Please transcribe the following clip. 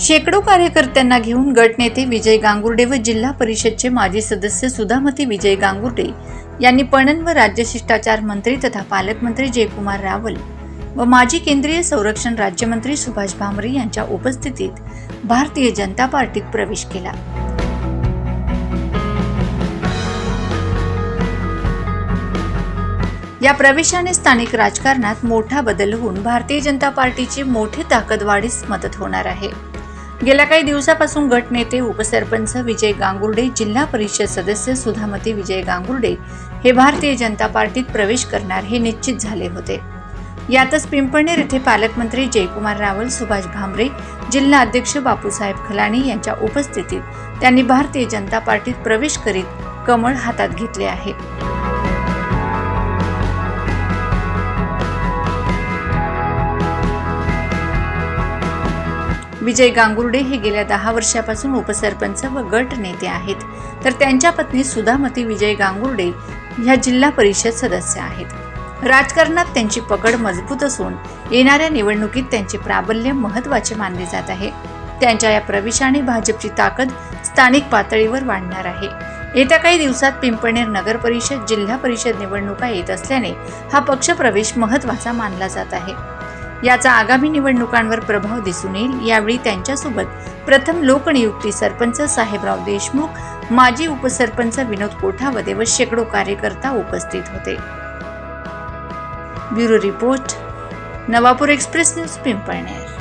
शेकडो कार्यकर्त्यांना घेऊन गटनेते विजय गांगुर्डे व जिल्हा परिषदचे माजी सदस्य सुधामती विजय गांगुर्डे यांनी पणन व राज्य शिष्टाचार मंत्री तथा पालकमंत्री जयकुमार रावल व माजी केंद्रीय संरक्षण राज्यमंत्री सुभाष भामरे यांच्या उपस्थितीत भारतीय जनता पार्टीत प्रवेश केला. या प्रवेशाने स्थानिक राजकारणात मोठा बदल होऊन भारतीय जनता पार्टीची मोठी ताकद वाढीस मदत होणार आहे. गेल्या काही दिवसापासून गटनेते उपसरपंच विजय गांगुर्डे जिल्हा परिषद सदस्य सुधामती विजय गांगुर्डे हे भारतीय जनता पार्टीत प्रवेश करणार हे निश्चित झाले होते. यातच पिंपळनेर येथे पालकमंत्री जयकुमार रावल सुभाष भामरे जिल्हा अध्यक्ष बापूसाहेब खलाणी यांच्या उपस्थितीत त्यांनी भारतीय जनता पार्टीत प्रवेश करीत कमळ हातात घेतले आहे. विजय गांगुर्डे हे गेल्या दहा वर्षापासून उपसरपंच व गट नेते आहेत. तर त्यांच्या पत्नी सुधामती विजय गांगुर्डे ह्या जिल्हा परिषद सदस्य आहेत. राजकारणात त्यांची पकड मजबूत असून येणाऱ्या निवडणुकीत त्यांचे प्राबल्य महत्त्वाचे मानले जात आहे. त्यांच्या या प्रवेशाने भाजपची ताकद स्थानिक पातळीवर वाढणार आहे. येत्या काही दिवसात पिंपळनेर नगर परिषद जिल्हा परिषद निवडणुका येत असल्याने हा पक्षप्रवेश महत्त्वाचा मानला जात आहे. याचा आगामी निवडणुकांवर प्रभाव दिसून येईल. यावेळी त्यांच्यासोबत प्रथम लोकनियुक्ती सरपंच साहेबराव देशमुख माजी उपसरपंच विनोद कोठावदे व शेकडो कार्यकर्ता उपस्थित होते. Bureau report Navapur express news Pimpalner.